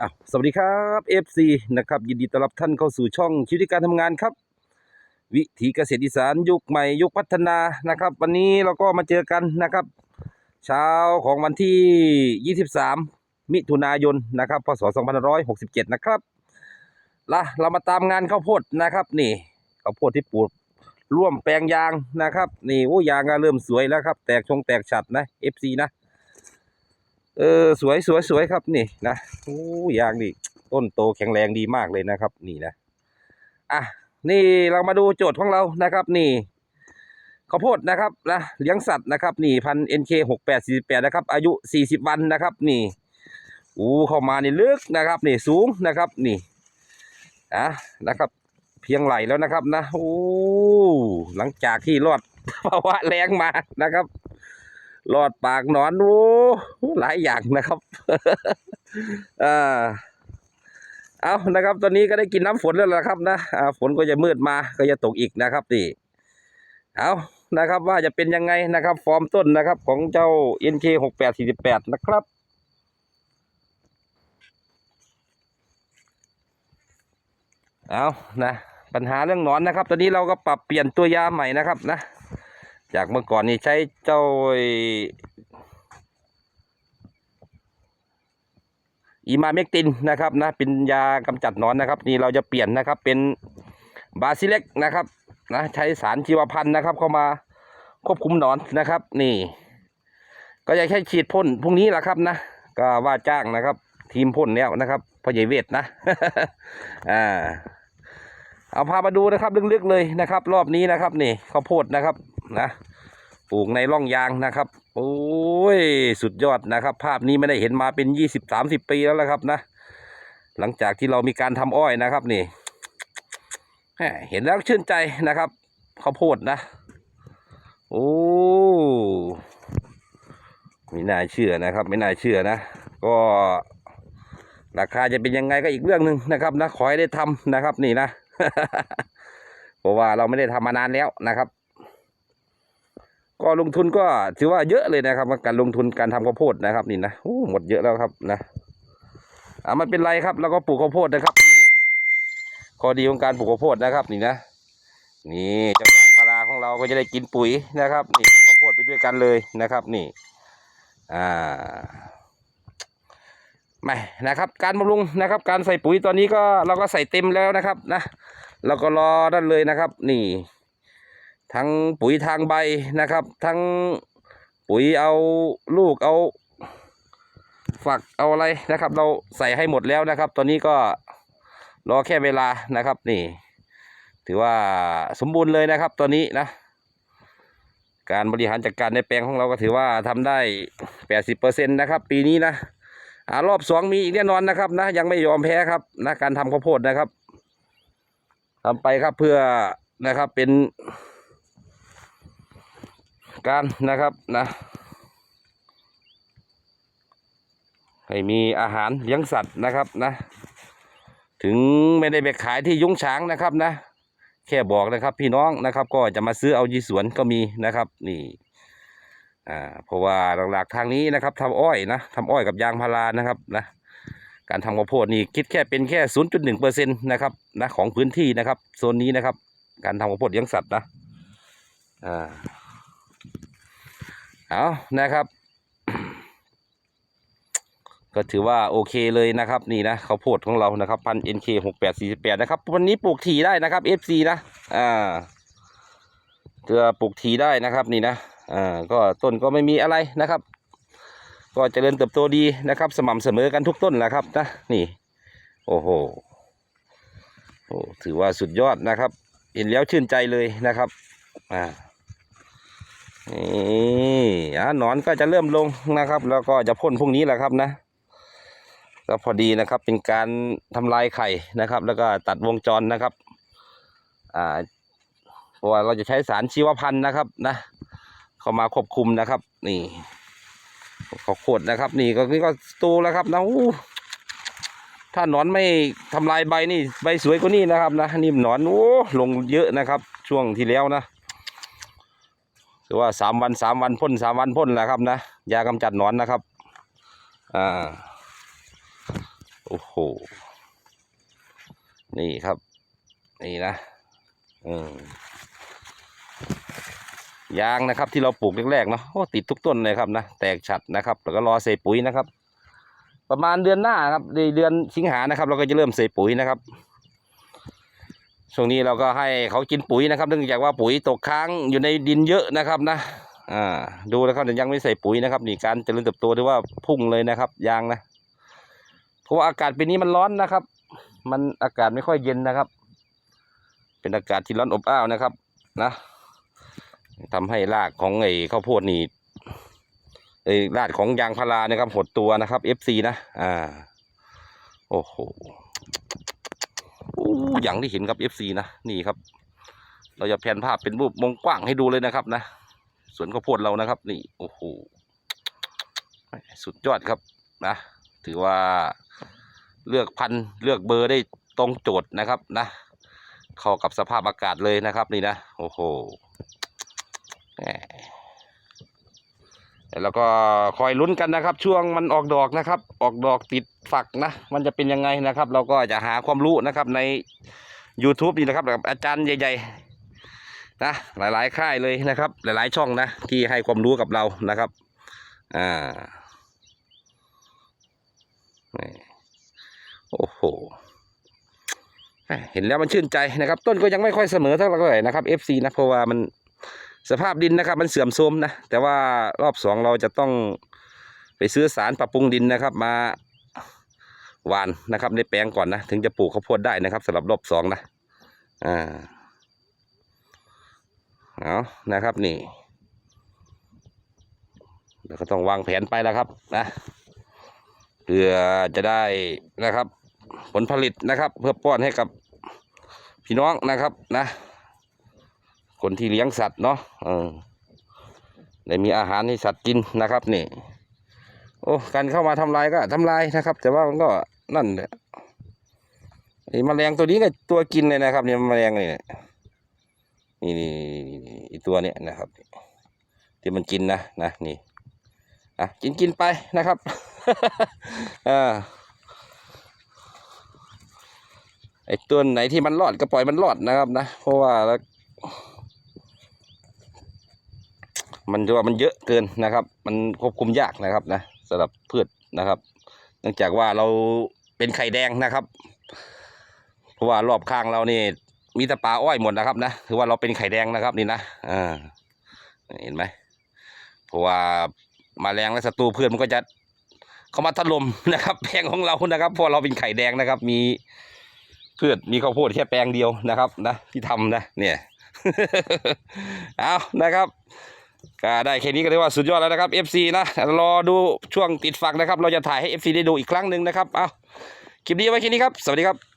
อะสวัสดีครับ FC นะครับ ยินดีต้อนรับท่านเข้าสู่ช่องชีวิตการทำงานครับ วิถีเกษตรอีสานยุคใหม่ยุคพัฒนานะครับ วันนี้เราก็มาเจอกันนะครับ เช้าของวันที่ 23 มิถุนายนนะครับพศ2567 นะครับละเรามาตามงานข้าวโพดนะครับนี่ข้าวโพดที่ปลูกร่วมแปลงยางนะครับ นี่โอ้ยางก็เริ่มสวยแล้วครับ แตกชงแตกฉัดนะ FC นะ เออสวยสวยสวยครับนี่นะโอ้ยางนี่ต้นโตแข็งแรงดีมากเลยนะครับ นี่นะอะนี่เรามาดูโจทย์ของเรานะครับ นี่ข้าวโพดนะครับนะเลี้ยงสัตว์นะครับ นี่พัน NK หกแปดสี่แปดนะครับ อายุสี่สิบวันนะครับ นี่อู้เข้ามานี่ลึกนะครับ นี่สูงนะครับ นี่อะนะครับ เพียงไหลแล้วนะครับนะโอ้หลังจากที่รอดภาวะแรงมานะครับ รอดปากนอนโอ้หลายอย่างนะครับอ่าเอานะครับ ตอนนี้ก็ได้กินน้ำฝนแล้วละครับนะอ่าฝนก็จะมืดมาก็จะตกอีกนะครับนี่เอานะครับ ว่าจะเป็นยังไงนะครับ ฟอร์มต้นนะครับของเจ้า NK หกแปดสี่สิบแปดนะครับเอานะปัญหาเรื่องนอนนะครับ ตอนนี้เราก็ปรับเปลี่ยนตัวยาใหม่นะครับนะ จากเมื่อก่อนนี่ใช้เจ้าอีมาเมกตินนะครับนะเป็นยากำจัดนอนนะครับ นี่เราจะเปลี่ยนนะครับเป็นบาซิเล็กนะครับนะใช้สารชีวพันธุ์นะครับ เข้ามาควบคุมนอนนะครับ นี่ ก็จะแค่ฉีดพ่นพรุ่งนี้แหละครับนะก็ว่าจ้างนะครับ ทีมพ่นแล้วนะครับพ่อใหญ่เวทนะอ่าเอาพามาดูนะครับลึกๆเลยนะครับ รอบนี้นะครับ นี่ข้าวโพดนะครับ นะปลูกในร่องยางนะครับ โอ้ยสุดยอดนะครับ ภาพนี้ไม่ได้เห็นมาเป็นยี่สิบสามสิบปีแล้วละครับนะ หลังจากที่เรามีการทำอ้อยนะครับนี่เห็นแล้วชื่นใจนะครับข้าวโพดนะโอ้ไม่น่าเชื่อนะครับ ไม่น่าเชื่อนะ ก็ราคาจะเป็นยังไงก็อีกเรื่องหนึ่งนะครับนะขอให้ได้ทำนะครับ นี่นะเพราะว่าเราไม่ได้ทำมานานแล้วนะครับ ก็ลงทุนก็ถือว่าเยอะเลยนะครับการลงทุนการทำข้าวโพดนะครับ นี่นะโอ้หมดเยอะแล้วครับนะอ่าไม่เป็นไรครับเราก็ปลูกข้าวโพดนะครับข้อดีของการปลูกข้าวโพดนะครับ นี่นะ นี่เจ้ายางพาราของเราก็จะได้กินปุ๋ยนะครับ นี่ข้าวโพดไปด้วยกันเลยนะครับ นี่ อ่าไม่นะครับ การบำรุงนะครับ การใส่ปุ๋ยตอนนี้ก็เราก็ใส่เต็มแล้วนะครับ นะเราก็รอนั่นเลยนะครับ นี่ ทั้งปุ๋ยทางใบนะครับ ทั้งปุ๋ยเอาลูกเอาฝักเอาอะไรนะครับ เราใส่ให้หมดแล้วนะครับ ตอนนี้ก็รอแค่เวลานะครับนี่ ถือว่าสมบูรณ์เลยนะครับ ตอนนี้นะ การบริหารจัดการในแปลงของเราก็ถือว่าทำได้แปดสิบเปอร์เซ็นต์นะครับ ปีนี้นะอารอบสองมีอีกแน่นอนนะครับนะยังไม่ยอมแพ้ครับนะการทำข้าวโพดนะครับทำไปครับเพื่อนะครับเป็น การนะครับนะให้มีอาหารเลี้ยงสัตว์นะครับนะ ถึงไม่ได้ไปขายที่ยุ้งฉางนะครับนะ แค่บอกนะครับพี่น้องนะครับ ก็จะมาซื้อเอายีสวนก็มีนะครับนี่อ่าเพราะว่าหลักๆทางนี้นะครับทำอ้อยนะทำอ้อยกับยางพารานะครับนะการทำข้าวโพดนี่คิดแค่เป็นแค่ศูนย์จุดหนึ่งเปอร์เซ็นต์นะครับนะของพื้นที่นะครับโซนนี้นะครับ การทำข้าวโพดเลี้ยงสัตว์นะอ่า เอานะครับ ก็ถือว่าโอเคเลยนะครับ นี่นะข้าวโพดของเรานะครับพันเอ็นเคหกแปดสี่สิบแปดนะครับ วันนี้ปลูกถี่ได้นะครับเอฟซีนะอ่าเพื่อปลูกถี่ได้นะครับนี่นะอ่าก็ต้นก็ไม่มีอะไรนะครับ ก็เจริญเติบโตดีนะครับ สม่ำเสมอกันทุกต้นแหละครับนะนี่ โอ้โหโอ้ถือว่าสุดยอดนะครับ เห็นแล้วชื่นใจเลยนะครับ อ่านี่ หนอนก็จะเริ่มลงนะครับ แล้วก็จะพ่นพรุ่งนี้แหละครับนะก็พอดีนะครับเป็นการทำลายไข่นะครับ แล้วก็ตัดวงจรนะครับอ่าเพราะว่าเราจะใช้สารชีวพันธุ์นะครับนะเข้ามาควบคุมนะครับ นี่ข้าวดนะครับ นี่ก็นี่ก็โตแล้วครับนะถ้าหนอนไม่ทำลายใบนี่ใบสวยกว่านี้นะครับนะนี่หนอนโอ้ลงเยอะนะครับ ช่วงที่แล้วนะ ถือว่าสามวันสามวันพ่นสามวันพ่นแหละครับนะยากำจัดหนอนนะครับอ่าโอ้โหนี่ครับนี่นะอืมยางนะครับที่เราปลูกแรกๆเนาะโอ้ติดทุกต้นเลยครับนะแตกฉัดนะครับแล้วก็รอใส่ปุ๋ยนะครับ ประมาณเดือนหน้าครับในเดือนสิงหานะครับ เราก็จะเริ่มใส่ปุ๋ยนะครับ ช่วงนี้เราก็ให้เขากินปุ๋ยนะครับเนื่องจากว่าปุ๋ยตกค้างอยู่ในดินเยอะนะครับนะอ่าดูแล้วครับแต่ยังไม่ใส่ปุ๋ยนะครับนี่การเจริญเติบโตถือว่าพุ่งเลยนะครับยางนะเพราะว่าอากาศปีนี้มันร้อนนะครับ มันอากาศไม่ค่อยเย็นนะครับ เป็นอากาศที่ร้อนอบอ้าวนะครับ นะทำให้รากของไอ้ข้าวโพดนี่ไอ้รากของยางพารานะครับหดตัวนะครับ FC นะอ่าโอ้โห อู้อย่างที่เห็นครับ FC นะนี่ครับ เราจะแพนภาพเป็นรูปมงกว้างให้ดูเลยนะครับนะสวนข้าวโพดเรานะครับ นี่โอ้โหสุดยอดครับนะถือว่าเลือกพันธุ์เลือกเบอร์ได้ตรงโจทย์นะครับนะเข้ากับสภาพอากาศเลยนะครับนี่นะ โอ้โห แล้วก็คอยลุ้นกันนะครับ ช่วงมันออกดอกนะครับ ออกดอกติดฝักนะ มันจะเป็นยังไงนะครับ เราก็จะหาความรู้นะครับใน YouTube นี่นะครับกับอาจารย์ใหญ่ๆนะหลายๆค่ายเลยนะครับ หลายๆช่องนะ ที่ให้ความรู้กับเรานะครับอ่าโอ้โหเห็นแล้วมันชื่นใจนะครับ ต้นก็ยังไม่ค่อยเสมอเท่าไหร่นะครับ FC นะเพราะว่ามัน สภาพดินนะครับมันเสื่อมโทรมนะแต่ว่ารอบสองเราจะต้องไปซื้อสารปรับปรุงดินนะครับ มาหวานนะครับในแปลงก่อนนะ ถึงจะปลูกข้าวโพดได้นะครับสำหรับรอบสองนะอ่าเอานะครับนี่เราก็ต้องวางแผนไปแล้วครับนะเพื่อจะได้นะครับ ผลผลิตนะครับ เพื่อป้อนให้กับพี่น้องนะครับนะ คนที่เลี้ยงสัตว์เนาะเออได้มีอาหารให้สัตว์กินนะครับนี่ โอ้การเข้ามาทำลายก็ทำลายนะครับ แต่ว่ามันก็นั่นแหละไอ้แมลงตัวนี้ก็ตัวกินเลยนะครับ เนี่ยแมลงนี่นี่นี่นี่ไอ้ตัวเนี้ยนะครับ ที่มันกินนะนะนี่อะกินกินไปนะครับอ่าไอ้ตัวไหนที่มันรอดก็ปล่อยมันรอดนะครับนะ เพราะว่าแล้ว มันจะว่ามันเยอะเกินนะครับ มันควบคุมยากนะครับนะสำหรับพืชนะครับ เนื่องจากว่าเราเป็นไข่แดงนะครับ เพราะว่ารอบข้างเรานี่มีแต่ป่าอ้อยหมดนะครับนะถือว่าเราเป็นไข่แดงนะครับนี่นะอ่าเห็นไหมเพราะว่ามาแรงและศัตรูพืชมันก็จะเข้ามาถล่มนะครับแปลงของเรานะครับเพราะเราเป็นไข่แดงนะครับ มีพืชมีข้าวโพดแค่แปลงเดียวนะครับ นะที่ทำนะ เนี่ย เอานะครับ ก็ได้แค่นี้ก็เรียกว่าสุดยอดแล้วนะครับ FC นะรอดูช่วงติดฝักนะครับ เราจะถ่ายให้ FC ได้ดูอีกครั้งหนึ่งนะครับเอาคลิปนี้ไว้แค่นี้ครับ สวัสดีครับ